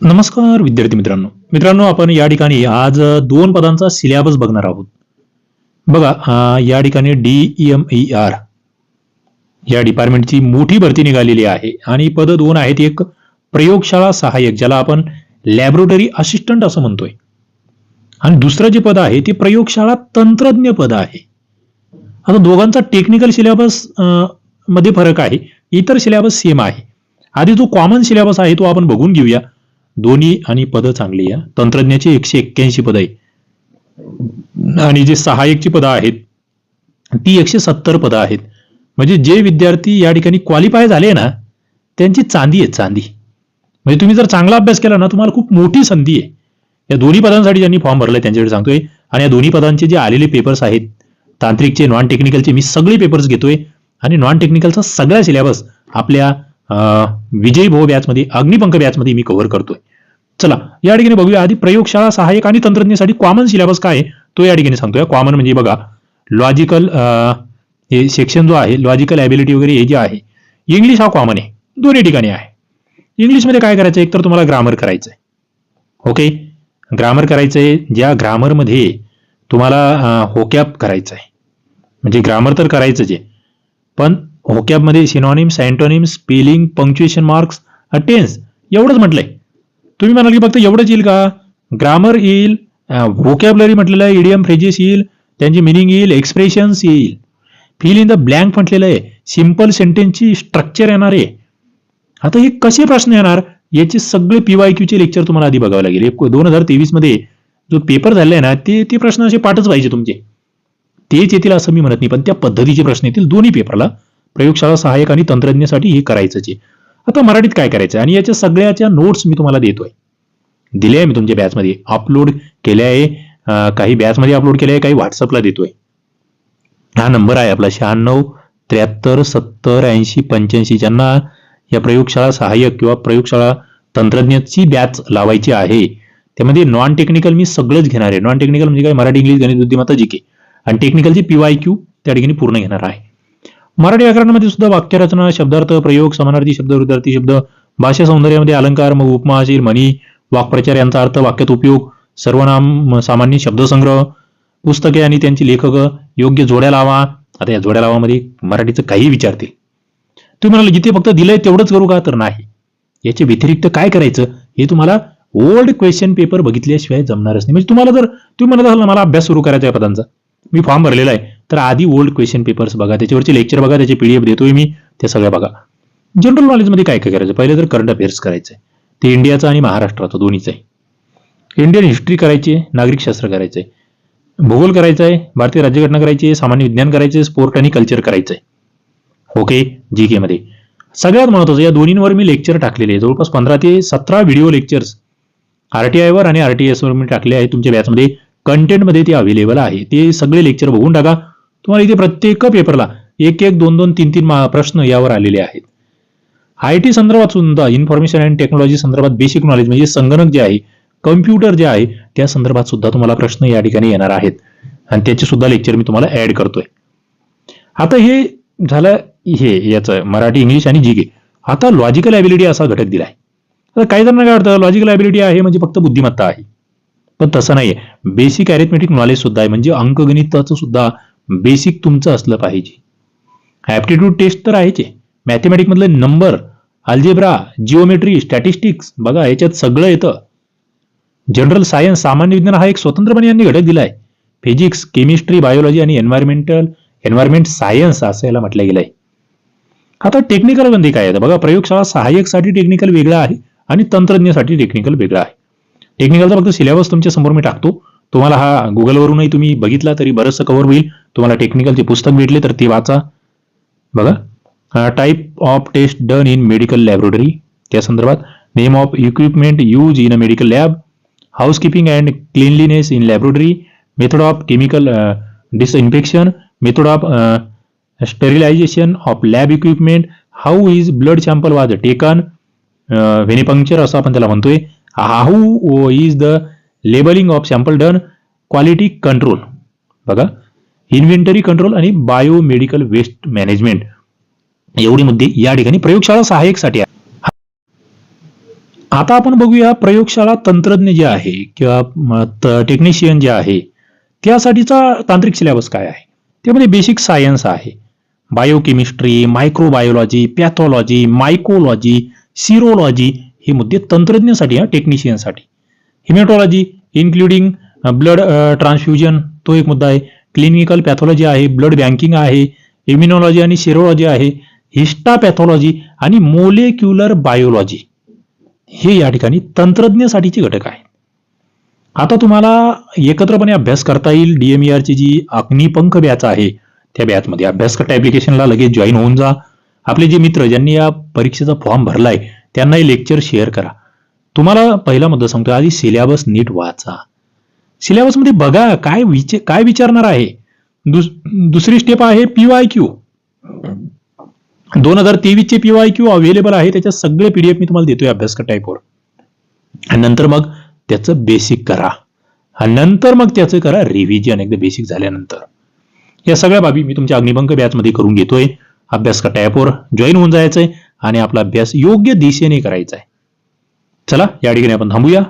नमस्कार विद्यार्थी मित्रांनो. मित्रांनो आपण या ठिकाणी आज दोन पदांचा सिलेबस बघणार आहोत. बघा या ठिकाणी डी एम ई आर या डिपार्टमेंटची मोठी भरती निघालेली आहे. आणि पद दोन आहेत एक प्रयोगशाळा सहाय्यक ज्याला आपण लॅबोरेटरी असिस्टंट असं म्हणतोय. आणि दुसरं जे पद आहे ते प्रयोगशाळा तंत्रज्ञ पद आहे. आता दोघांचा टेक्निकल सिलेबसमध्ये फरक आहे. इतर सिलेबस सेम आहे. आधी जो कॉमन सिलेबस आहे तो आपण बघून घेऊया. दोन्ही आणि पदं चांगली आहे. तंत्रज्ञाची एकशे एक्क्याऐंशी पदं आहे आणि जे सहाय्यकची पदं आहेत ती एकशे सत्तर पदं आहेत. म्हणजे जे विद्यार्थी या ठिकाणी क्वालिफाय झाले ना त्यांची चांदी आहे चांदी. म्हणजे तुम्ही जर चांगला अभ्यास केला ना तुम्हाला खूप मोठी संधी आहे. या दोन्ही पदांसाठी ज्यांनी फॉर्म भरला त्यांच्याकडे सांगतोय. आणि या दोन्ही पदांचे जे आलेले पेपर्स आहेत तांत्रिकचे नॉन टेक्निकलचे मी सगळे पेपर्स घेतोय. आणि नॉन टेक्निकलचा सगळा सिलेबस आपल्या विजयी भाऊ बॅचमध्ये अग्निपंख बॅचमध्ये मी कव्हर करतोय. चला या ठिकाणी बघूया. आधी प्रयोगशाळा सहाय्यक आणि तंत्रज्ञासाठी कॉमन सिलेबस काय आहे? तो या ठिकाणी सांगतोय. कॉमन म्हणजे बघा लॉजिकल हे सेक्शन जो आहे लॉजिकल ॲबिलिटी वगैरे हे जे आहे इंग्लिश हा कॉमन आहे. दोन्ही ठिकाणी आहे. इंग्लिशमध्ये काय करायचं एक तर तुम्हाला ग्रामर करायचं आहे ओके ग्रामर करायचं आहे ज्या ग्रामरमध्ये तुम्हाला होकॅप करायचं आहे म्हणजे ग्रामर तर करायचंच आहे. पण होकॅपमध्ये synonyms antonym spelling punctuation marks tense एवढंच म्हटलंय. तुम्ही म्हणाल की फक्त एवढंच येईल का? ग्रामर येईल व्होकॅबलरी म्हटलेलं आहे इडियम फ्रेजेस येईल त्यांची मिनिंग येईल एक्सप्रेशन्स येईल. फिल इन द ब्लँक म्हटलेलं आहे. सिंपल सेंटेन्सची स्ट्रक्चर येणार आहे. आता हे कसे प्रश्न येणार? याचे सगळे पीवाय क्यूचे लेक्चर तुम्हाला आधी बघावे लागेल. दोन हजार तेवीसमध्ये जो पेपर झालेला आहे ना ते ते प्रश्न असे पाठच पाहिजे तुमचे. तेच येतील असं मी म्हणत नाही पण त्या पद्धतीचे प्रश्न येतील दोन्ही पेपरला प्रयोगशाळा सहाय्यक आणि तंत्रज्ञासाठी हे करायचंच आहे. आता मराठीत काय करायचं? आणि याच्या सगळ्याच्या नोट्स मी तुम्हाला देतोय. दिले आहे मी तुमच्या बॅचमध्ये अपलोड केले आहे काही बॅचमध्ये अपलोड केले आहे काही व्हॉट्सअपला देतोय. हा नंबर आहे आपला शहाण्णव त्र्याहत्तर सत्तर ऐंशी पंच्याऐंशी. ज्यांना या प्रयोगशाळा सहाय्यक किंवा प्रयोगशाळा तंत्रज्ञाची बॅच लावायची आहे त्यामध्ये नॉन टेक्निकल मी सगळंच घेणार आहे. नॉन टेक्निकल म्हणजे काय? मराठी इंग्लिश गणित बुद्धिमत्ता जी के आणि टेक्निकलची पीवाय क्यू त्या ठिकाणी पूर्ण घेणार आहे. मराठी व्याकरणामध्ये सुद्धा वाक्यरचना शब्दार्थ प्रयोग समानार्थी शब्द विरुद्धार्थी शब्द भाषा सौंदर्यामध्ये अलंकार मग उपमा असेल म्हणी वाक्प्रचार यांचा अर्थ वाक्यात उपयोग सर्वनाम सामान्य शब्दसंग्रह पुस्तके आणि त्यांची लेखक योग्य जोड्या लावा. आता या जोड्या लावामध्ये मराठीचं काही विचारतील तुम्ही म्हणाले जिथे फक्त दिलंय तेवढंच करू का? तर नाही. याच्या व्यतिरिक्त काय करायचं? हे तुम्हाला ओल्ड क्वेश्चन पेपर बघितल्याशिवाय जमणारच नाही. म्हणजे तुम्हाला जर तुम्ही म्हणत असाल ना मला अभ्यास सुरू करायचा आहे पदांचा. मी फॉर्म भरलेला आहे. तर आधी ओल्ड क्वेश्चन पेपर्स बघा त्याच्यावरचे लेक्चर बघा त्याचे पीडीएफ देतोय मी ते सगळं बघा. जनरल नॉलेजमध्ये काय काय करायचं? पहिले तर करंट अफेअर्स करायचं आहे ते इंडियाचं आणि महाराष्ट्राचं दोन्हीच आहे. इंडियन हिस्ट्री करायची आहे नागरिकशास्त्र करायचं आहे भूगोल करायचं आहे भारतीय राज्यघटना करायची आहे सामान्य विज्ञान करायचं आहे स्पोर्ट आणि कल्चर करायचं आहे ओके जी के मध्ये. सगळ्यात महत्वाचं या दोन्हींवर मी लेक्चर टाकलेले आहे जवळपास पंधरा ते सतरा व्हिडिओ लेक्चर्स आरटीआय वर आणि आरटीएस वर मी टाकले आहे तुमच्या बॅचमध्ये कंटेंटमध्ये ते अवेलेबल आहे. ते सगळे लेक्चर बघून टाका. तुम्हाला इथे प्रत्येक पेपरला एक एक दोन दोन तीन तीन प्रश्न यावर आलेले आहेत. आय टी संदर्भात सुद्धा इन्फॉर्मेशन अँड टेक्नॉलॉजी संदर्भात बेसिक नॉलेज म्हणजे संगणक जे आहे कम्प्युटर जे आहे त्या संदर्भात सुद्धा तुम्हाला प्रश्न या ठिकाणी येणार आहेत. आणि त्याचे सुद्धा लेक्चर मी तुम्हाला ऍड करतोय. आता हे झालं हे याचं मराठी इंग्लिश आणि जी के आता लॉजिकल ॲबिलिटी असा घटक दिलाय. आता काही जणांना काय वाटतं? लॉजिकल ॲबिलिटी आहे म्हणजे फक्त बुद्धिमत्ता आहे. पण तसं नाहीये. बेसिक अॅरिथमेटिक नॉलेज सुद्धा आहे. म्हणजे अंकगणिताचं सुद्धा बेसिक तुमचं असलं पाहिजे. ॲप्टिट्यूड टेस्ट तर आहेच आहे. मॅथमॅटिकमधले नंबर अल्जेब्रा जिओमेट्री स्टॅटिस्टिक्स बघा याच्यात सगळं येतं. जनरल सायन्स सामान्य विज्ञान हा एक स्वतंत्रपणे यांनी घटक दिलाय. फिजिक्स केमिस्ट्री बायोलॉजी आणि एन्व्हायरमेंटल एन्व्हायरमेंट सायन्स असं याला म्हटलं गेलंय. आता टेक्निकलमध्ये काय आहे? बघा प्रयोगशाळा सहाय्यकसाठी टेक्निकल वेगळं आहे आणि तंत्रज्ञासाठी टेक्निकल वेगळा आहे. टेक्निकलचा फक्त सिलेबस तुमच्यासमोर मी टाकतो. तुम्हाला हा गुगलवरूनही तुम्ही बघितला तरी बरंचसं कव्हर होईल. तुम्हाला टेक्निकलचे पुस्तक भेटले तर ते वाचा. बघा. Type of test done in medical laboratory त्या संदर्भात name of equipment use in a medical lab housekeeping and cleanliness in laboratory method of chemical disinfection method of sterilization of lab equipment how is blood sample was taken venipuncture असं आपण त्याला म्हणतोय. How is the labelling of sample done quality control. बघा inventory control आणि biomedical waste management. एवढी मुद्दे या ठिकाणी प्रयोगशाळा सहाय्यकसाठी आहे आता आपण बघूया प्रयोगशाळा तंत्रज्ञ जे आहे किंवा टेक्निशियन जे आहे त्यासाठीचा तांत्रिक सिलेबस काय आहे? त्यामध्ये बेसिक सायन्स आहे. Biochemistry microbiology pathology mycology serology हे मुद्दे तंत्रज्ञसाठी हा टेक्निशियनसाठी हिमॅटॉलॉजी इन्क्लुडिंग ब्लड ट्रान्सफ्युजन तो एक मुद्दा आहे. क्लिनिकल पॅथॉलॉजी आहे ब्लड बँकिंग आहे इम्युनॉलॉजी आणि सेरोलॉजी आहे. हिस्टापॅथॉलॉजी आणि मोलेक्युलर बायोलॉजी हे या ठिकाणी तंत्रज्ञासाठीचे घटक आहेत. आता तुम्हाला एकत्रपणे अभ्यास करता येईल. डीएमईआरची ची जी अग्निपंख बॅच आहे त्या बॅचमध्ये अभ्यास करता ऍप्लिकेशनला लगेच जॉईन होऊन जा. आपले जे मित्र ज्यांनी या परीक्षेचा फॉर्म भरलाय त्यांनाही लेक्चर शेअर करा. तुम्हाला पहिला मुद्दा सांगतो आधी सिलेबस नीट वाचा. सिलेबसमध्ये बघा काय विच काय विचारणार आहे? दुस दुसरी स्टेप आहे पीवाय क्यू दोन हजार तेवीस चे पीवाय क्यू अवेलेबल आहे त्याच्या सगळे पीडीएफ मी तुम्हाला देतोय अभ्यास टाईपवर आणि नंतर मग त्याचं बेसिक करा. आणि नंतर मग त्याचं करा रिव्हिजन एकदा बेसिक झाल्यानंतर. या सगळ्या बाबी मी तुमच्या अग्निबंक बॅचमध्ये करून घेतोय. अभ्यास का टॅपवर जॉईन होऊन जायचंय. आणि आपला अभ्यास योग्य दिशेने करायचा आहे. चला या ठिकाणी आपण थांबूया.